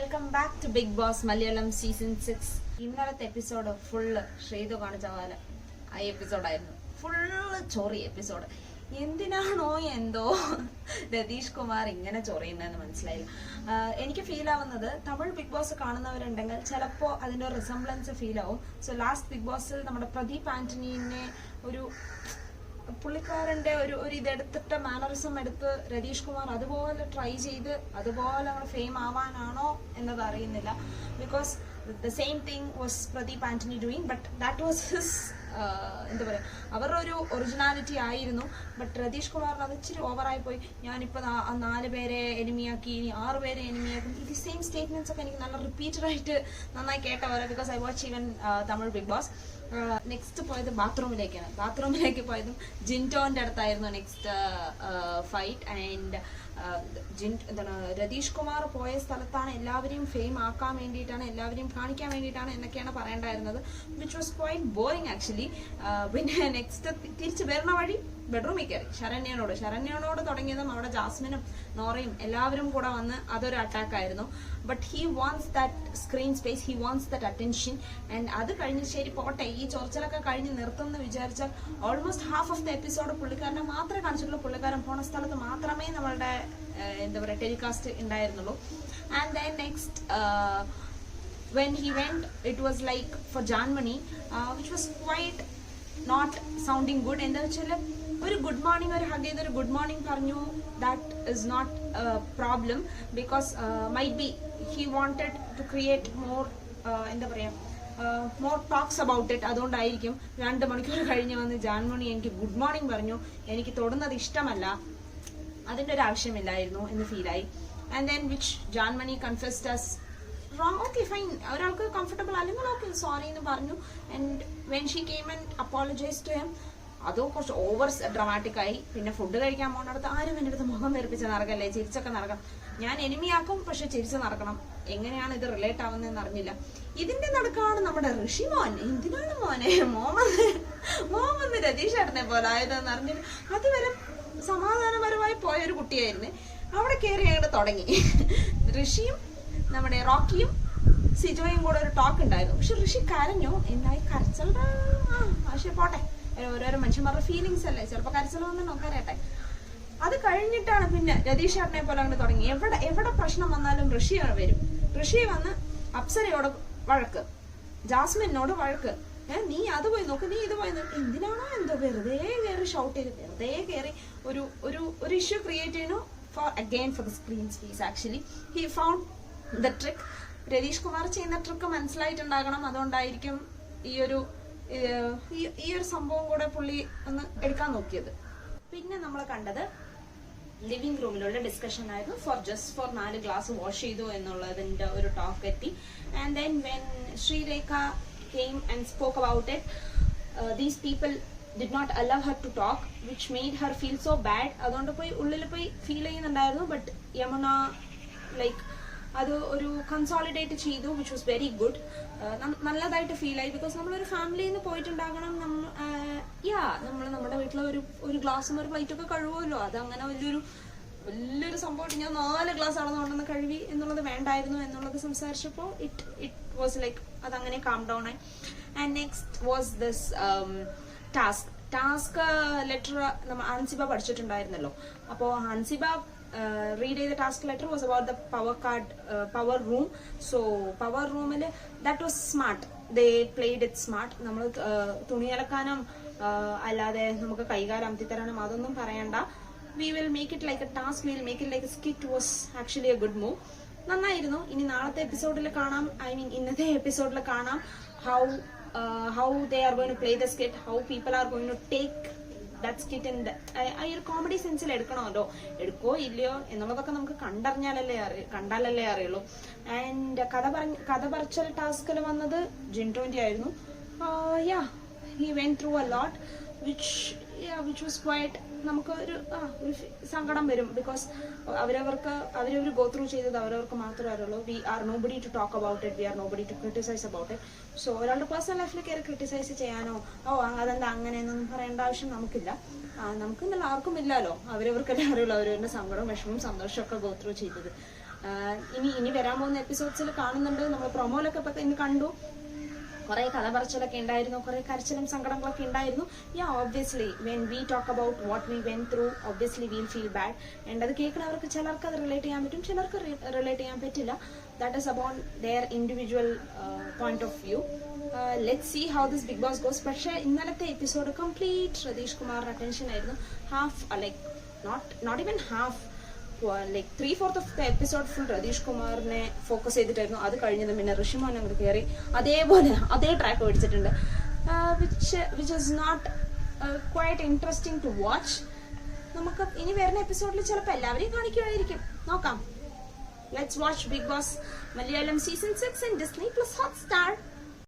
Welcome back to Bigg Boss Malayalam season six ഇന്നലത്തെ episode full Sreethu കാണിച്ച പോലെ ആ എപ്പിസോഡായിരുന്നു ഫുള്ള് ചൊറി എപ്പിസോഡ് എന്തിനാണോ എന്തോ രതീഷ് കുമാർ ഇങ്ങനെ ചൊറിയുന്നതെന്ന് മനസ്സിലായില്ല. എനിക്ക് ഫീൽ ആവുന്നത് തമിഴ് ബിഗ് ബോസ് കാണുന്നവരുണ്ടെങ്കിൽ ചിലപ്പോൾ അതിന്റെ റിസംബ്ലൻസ് ഫീൽ ആവും. സോ ലാസ്റ്റ് ബിഗ് ബോസിൽ നമ്മുടെ പ്രദീപ് ആന്റണീനെ പുള്ളിക്കാരന്റെ ഒരു ഒരു ഇതെടുത്തിട്ട് മാനറിസം എടുത്ത് രതീഷ് കുമാർ അതുപോലെ ട്രൈ ചെയ്ത് അതുപോലെ നമ്മൾ ഫെയിം ആവാനാണോ എന്നത് അറിയുന്നില്ല. Because the same thing was Pradeep Antony doing but that was his എന്താ പറയുക അവരുടെ ഒരു ഒറിജിനാലിറ്റി ആയിരുന്നു. ബട്ട് രതീഷ് കുമാറിന് അത് ഇച്ചിരി ഓവറായി പോയി. ഞാനിപ്പോൾ നാല് പേരെ എനിമിയാക്കി ഇനി ആറ് പേരെ എനിമിയാക്കും ഇത് സെയിം സ്റ്റേറ്റ്മെന്റ്സ് ഒക്കെ എനിക്ക് നല്ല റിപ്പീറ്റഡ് ആയിട്ട് നന്നായി കേട്ട പോലെ because I watch even Tamil Bigg Boss next പോയത് ബാത്റൂമിലേക്കാണ് ബാത്റൂമിലേക്ക് പോയതും ജിന്റോന്റെ അടുത്തായിരുന്നു നെക്സ്റ്റ് ഫൈറ്റ് ആൻഡ് ജിൻ എന്താണ് രതീഷ് കുമാർ പോയ സ്ഥലത്താണ് എല്ലാവരെയും ഫെയിം ആക്കാൻ വേണ്ടിയിട്ടാണ് എല്ലാവരെയും കാണിക്കാൻ വേണ്ടിയിട്ടാണ് എന്നൊക്കെയാണ് പറയേണ്ടായിരുന്നത് which was quite boring actually പിന്നെ നെക്സ്റ്റ് തിരിച്ച് വരുന്ന വഴി ബെഡ്റൂമിൽ കയറി. ശരണ്യനോട്. ശരണ്യനോട് തുടങ്ങിയതും അവിടെ ജാസ്മിനും നോറയും എല്ലാവരും കൂടെ വന്ന് അതൊരു അറ്റാക്ക് ആയിരുന്നു. But he wants that screen space he wants that attention and അത് കഴിഞ്ഞ് ശരി പോട്ടെ. ഈ ചൊറിച്ചിലൊക്കെ കഴിഞ്ഞ് നിർത്തും എന്ന് വിചാരിച്ചാൽ almost half of the episode പുള്ളിക്കാരനെ മാത്രമേ കാണിച്ചിട്ടുള്ളൂ. പുള്ളിക്കാരൻ പോണ സ്ഥലത്ത് മാത്രമേ നമ്മളുടെ എന്താ പറയുക ടെലികാസ്റ്റ് ഉണ്ടായിരുന്നുള്ളൂ. And then next when he went it was like for Janmani uh, which was quite not sounding good. എന്താ വെച്ചാൽ ഒരു ഗുഡ് മോർണിംഗ് ഒരു ഹഗ് ചെയ്ത് ഒരു ഗുഡ് മോർണിംഗ് പറഞ്ഞു that is not problem because might be he wanted to create more എന്താ പറയുക more talks about it അതുകൊണ്ടായിരിക്കും രണ്ട് മണിക്കൂർ കഴിഞ്ഞ് വന്ന് ജാൻമണി എനിക്ക് ഗുഡ് മോർണിംഗ് പറഞ്ഞു. എനിക്ക് തൊടുന്നത് ഇഷ്ടമല്ല. അതിന്റെ ഒരു ആവശ്യമില്ലായിരുന്നു എന്ന് ഫീലായി and then which Janmoni confessed as wrong okay fine ഒരാൾക്ക് കംഫർട്ടബിൾ അല്ലെങ്കിൽ ഓക്കെ സോറി എന്ന് പറഞ്ഞു. And when she came and apologise to him അതോ കുറച്ച് ഓവർ ഡ്രമാറ്റിക് ആയി. പിന്നെ ഫുഡ് കഴിക്കാൻ പോകുന്നിടത്ത് ആരും എന്റെ അടുത്ത് മുഖം വെറുപ്പിച്ച് നടക്കല്ലേ? ചിരിച്ചൊക്കെ നടക്കണം. ഞാൻ എനിമിയാക്കും പക്ഷെ ചിരിച്ച് നടക്കണം. എങ്ങനെയാണ് ഇത് റിലേറ്റ് ആവുന്നതെന്ന് അറിഞ്ഞില്ല. ഇതിന്റെ നടക്കാണ് നമ്മുടെ ഋഷി മോൻ. എന്തിനാണ് മോനെ? മോമെന്ന് മോമെന്ന് രതീഷ് ഏട്ടനെ പോലെ ആയതെന്ന് അറിഞ്ഞില്ല. അതുവരെ സമാധാനപരമായി പോയ ഒരു കുട്ടിയായിരുന്നു. അവിടെ കയറി അങ്ങോട്ട് തുടങ്ങി. ഋഷിയും നമ്മുടെ റോക്കിയും സിജോയും കൂടെ ഒരു ടോക്ക് ഉണ്ടായിരുന്നു. പക്ഷെ ഋഷി കരഞ്ഞു. എന്തായി കരച്ചലുടെ പക്ഷെ പോട്ടെ. ഓരോരോ മനുഷ്യന്മാരുടെ ഫീലിങ്സ് അല്ലേ? ചിലപ്പോൾ കരച്ചൽ വന്ന് നോക്കാനേട്ടെ അത് കഴിഞ്ഞിട്ടാണ് പിന്നെ രതീഷ് ചേട്ടനെ പോലെ അങ്ങോട്ട് തുടങ്ങി. എവിടെ എവിടെ പ്രശ്നം വന്നാലും ഋഷി വരും. ഋഷി വന്ന് അപ്സരയോട് വഴക്ക്. ജാസ്മിനോട് വഴക്ക്. ഏഹ് നീ അത് പോയി നോക്ക് നീ ഇത് പോയി നോക്ക്. എന്തിനാണോ എന്തോ വെറുതെ കയറി ഷൗട്ട് ചെയ്ത് വെറുതെ കയറി ഒരു ഒരു ഒരു ഇഷ്യൂ ക്രിയേറ്റ് ചെയ്യുന്നു. For again for the screen space actually he found the trick Ratheesh Kumar ചെയ്യുന്ന ട്രിക്ക് മനസ്സിലായിട്ടുണ്ടാകണം. അതുകൊണ്ടായിരിക്കും ഈ ഒരു ഈ ഒരു സംഭവം കൂടെ പുള്ളി ഒന്ന് എടുക്കാൻ നോക്കിയത്. പിന്നെ നമ്മൾ കണ്ടത് ലിവിംഗ് റൂമിലുള്ള ഡിസ്കഷൻ ആയിരുന്നു. ഫോർ ജസ്റ്റ് ഫോർ നാല് ഗ്ലാസ് വാഷ് ചെയ്തു എന്നുള്ളതിന്റെ ഒരു ടോക്ക് എത്തി and then when Sreerekha came and spoke about it these people did not allow her to talk which made her feel so bad അതുകൊണ്ട് പോയി ഉള്ളിൽ പോയി ഫീൽ ചെയ്യുന്നുണ്ടായിരുന്നു. ബട്ട് യമുന ലൈക്ക് അത് ഒരു കൺസോളിഡേറ്റ് ചെയ്തു വിച്ച് വാസ് വെരി ഗുഡ് നല്ലതായിട്ട് feel ആയി. ബിക്കോസ് നമ്മളൊരു ഫാമിലിയിൽ നിന്ന് പോയിട്ടുണ്ടാകണം നമ്മൾ യാ നമ്മൾ നമ്മുടെ വീട്ടിലെ ഒരു ഒരു ഗ്ലാസ്സും ഒരു പ്ലേറ്റും ഒക്കെ കഴുകുമല്ലോ. അതങ്ങനെ വലിയൊരു വലിയൊരു സംഭവം ഞാൻ നാല് ഗ്ലാസ് അളന്നുകൊണ്ടെന്ന് കഴുകി എന്നുള്ളത് വേണ്ടായിരുന്നു എന്നുള്ളത് സംസാരിച്ചപ്പോൾ ഇറ്റ് ഇറ്റ് വാസ് ലൈക്ക് അതങ്ങനെ കാം ഡൗൺ ആയി. And next was this task task letter നമ്മൾ ഹൻസിബ പഠിച്ചിട്ടുണ്ടായിരുന്നല്ലോ. അപ്പോൾ അൻസിബ റീഡ് ചെയ്ത task letter was about the power card power room so power റൂമിൽ that was smart they played it smart നമ്മൾ തുണി അലക്കാനും uh, അല്ലാതെ നമുക്ക് കൈകാലം അമത്തിത്തരാനും അതൊന്നും പറയണ്ട. We will make it like a task will make it like skit was actually a good move നന്നായിരുന്നു. ഇനി നാളത്തെ എപ്പിസോഡിൽ കാണാം. ഐ മീൻ ഇന്നത്തെ എപ്പിസോഡിൽ കാണാം. How how they are going to play the skit how people are going to take that skit in ആ ഒരു കോമഡി സെൻസിൽ എടുക്കണമല്ലോ എടുക്കോ ഇല്ലയോ എന്നുള്ളതൊക്കെ നമുക്ക് കണ്ടറിഞ്ഞാലല്ലേ അറിയ കണ്ടാലല്ലേ അറിയുള്ളൂ. ആൻഡ് കഥ പറഞ്ഞ കഥ പറച്ചൽ ടാസ്കിൽ വന്നത് ജിൻടോന്റെ ആയിരുന്നു. Yeah he went through a lot which which was quite നമുക്ക് ഒരു ആ ഒരു സങ്കടം വരും. ബിക്കോസ് അവരവർക്ക് അവരവർ ഗോ ത്രൂ ചെയ്തത് അവരവർക്ക് മാത്രമേ അറിയുള്ളൂ. We are nobody to talk about it we are nobody to criticise about it so ഒരാളുടെ പേഴ്സണൽ ലൈഫിൽ കയറി ക്രിട്ടിസൈസ് ചെയ്യാനോ ഓ അതെന്താ അങ്ങനെയെന്നൊന്നും പറയേണ്ട ആവശ്യം നമുക്കില്ല. നമുക്ക് നല്ല ആർക്കും ഇല്ലല്ലോ. അവരവർക്കല്ലേ അറിയുള്ളൂ അവരവരുടെ സങ്കടവും വിഷമവും സന്തോഷവും ഒക്കെ ഗോ ത്രൂ ചെയ്തത് ഇനി ഇനി വരാൻ പോകുന്ന എപ്പിസോഡ്സിൽ കാണുന്നുണ്ട്. നമ്മൾ പ്രൊമോയിലൊക്കെ ഇപ്പൊ ഇന്ന് കണ്ടു. കുറെ കഥ പറച്ചിലൊക്കെ ഉണ്ടായിരുന്നു കുറെ കരച്ചിലും സങ്കടങ്ങളൊക്കെ ഉണ്ടായിരുന്നു. Yeah obviously when we talk about what we went through obviously we'll feel bad and അത് കേൾക്കുന്നവർക്ക് ചിലർക്ക് അത് റിലേറ്റ് ചെയ്യാൻ പറ്റും ചിലർക്ക് റിലേറ്റ് ചെയ്യാൻ പറ്റില്ല. That is about their individual point of view let see how this Bigg Boss goes പക്ഷേ ഇന്നലത്തെ എപ്പിസോഡ് കംപ്ലീറ്റ് രതീഷ് കുമാറിന്റെ അറ്റൻഷൻ ആയിരുന്നു. Half like not not even half like three fourth of the episode full Ratheesh കുമാറിനെ focus ചെയ്തിട്ടായിരുന്നു. അത് കഴിഞ്ഞത് പിന്നെ ഋഷിമോൻ അങ്ങോട്ട് കയറി അതേപോലെ അതേ ട്രാക്ക് മേടിച്ചിട്ടുണ്ട് which which is not quite interesting to watch നമുക്ക് ഇനി വരുന്ന എപ്പിസോഡിൽ ചിലപ്പോൾ എല്ലാവരെയും കാണിക്കുമായിരിക്കും നോക്കാം. Let's watch Bigg Boss Malayalam season six in Disney plus Hotstar